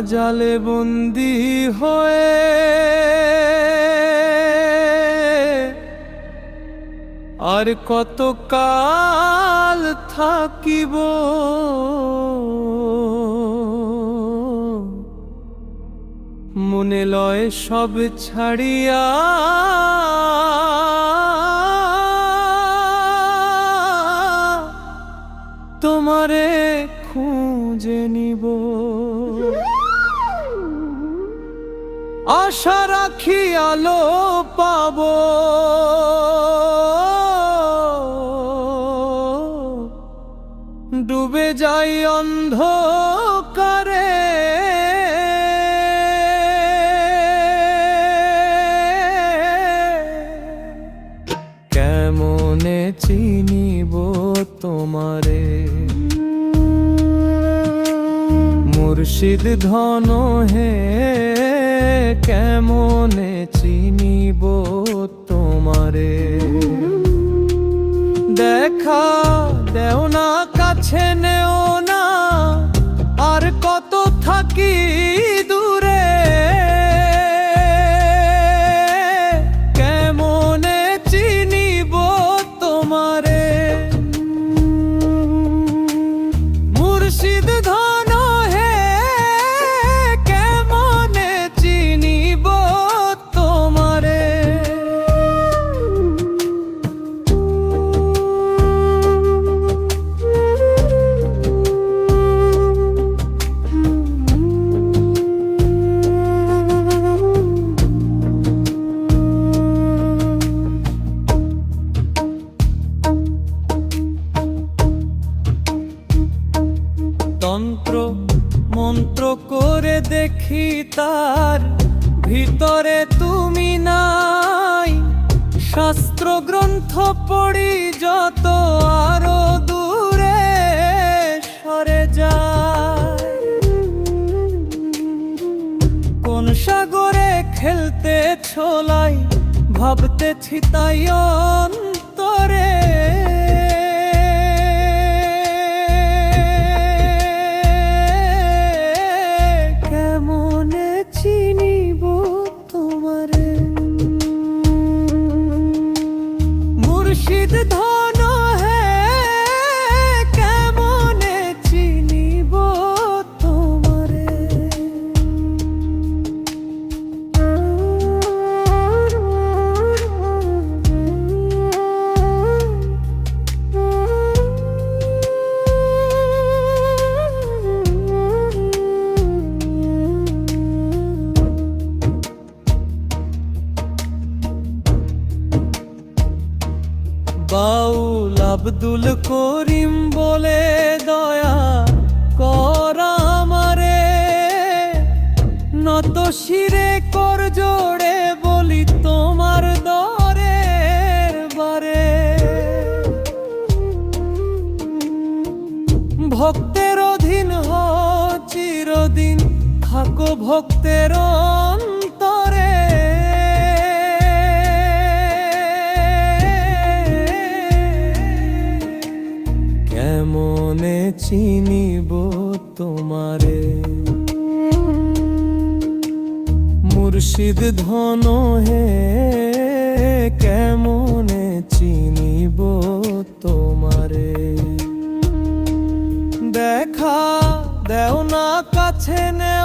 জালে বন্দি হয়ে আর কত কাল থাকিব? মনে লয় সব ছাড়িয়া। তোমারে খুঁজে নিব। আশা রাখি আলো পাব। ডুবে যাই অন্ধকারে। কেমনে চিনিব তোমারে? মুর্শিদ ধন হে কেমনে চিনিব তোমারে? দেখা দেও না কাছে নেও না আর কত থাকি তন্ত্র মন্ত্র করে দেখি তার ভিতরে তুমি নাই। শাস্ত্র গ্রন্থ পড়ি যত আরও দূরে সরে যায়। কোন সাগরে খেলতে ছোলাই, ভাবতেছি তাই অন্তরে। মুর্শিদ ধন বাউল আব্দুল করিম বলে দয়া করা আমারে। নত শিরে কর জোড়ে বলি তোমার দরে বারে। ভক্তের অধীন হ, চিরদিন থাকো ভক্তের অন্তরে। চিনিব তোমারে। মুর্শিদ ধন হে কেমনে চিনিব তোমারে? দেখা দেও না কাছে নে